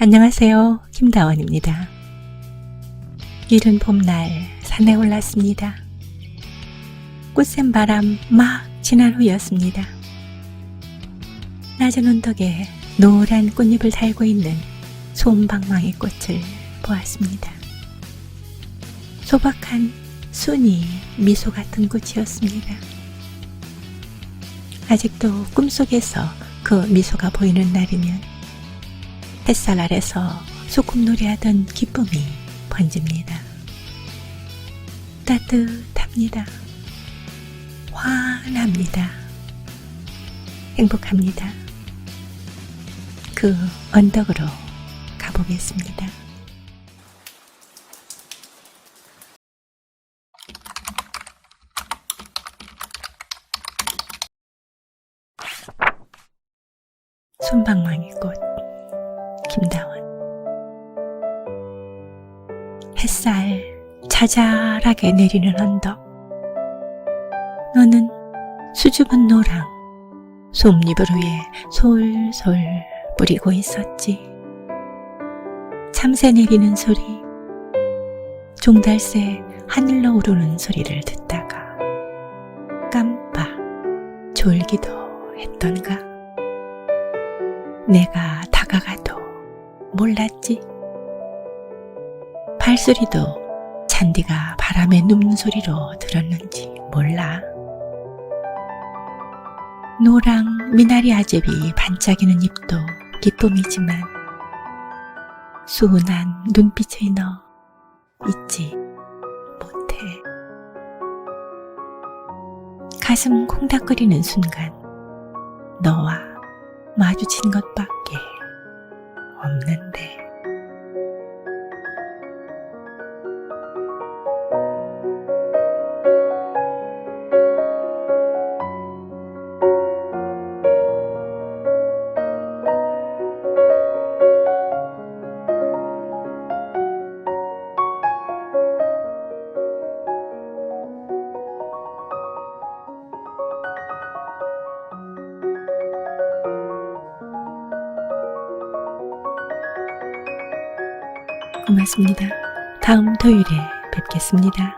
안녕하세요. 김다원입니다. 이른 봄날 산에 올랐습니다. 꽃샘 바람 막 지난 후였습니다. 낮은 언덕에 노란 꽃잎을 달고 있는 솜방망이 꽃을 보았습니다. 소박한 순이 미소 같은 꽃이었습니다. 아직도 꿈속에서 그 미소가 보이는 날이면 햇살 아래서 소꿉놀이 하던 기쁨이 번집니다. 따뜻합니다. 환합니다. 행복합니다. 그 언덕으로 가보겠습니다. 손방망이 꽃 김다원. 햇살 자잘하게 내리는 언덕. 너는 수줍은 노랑 솜잎을 위에 솔솔 뿌리고 있었지. 참새 내리는 소리 종달새 하늘로 오르는 소리를 듣다가 깜빡 졸기도 했던가? 내가 다가가도 몰랐지. 발소리도 잔디가 바람에 눕는 소리로 들었는지 몰라. 노랑 미나리 아제비 반짝이는 입도 기쁨이지만 수운한 눈빛의 너 잊지 못해. 가슴 콩닥거리는 순간 너와 마주친 것 밖 고맙습니다. 다음 토요일에 뵙겠습니다.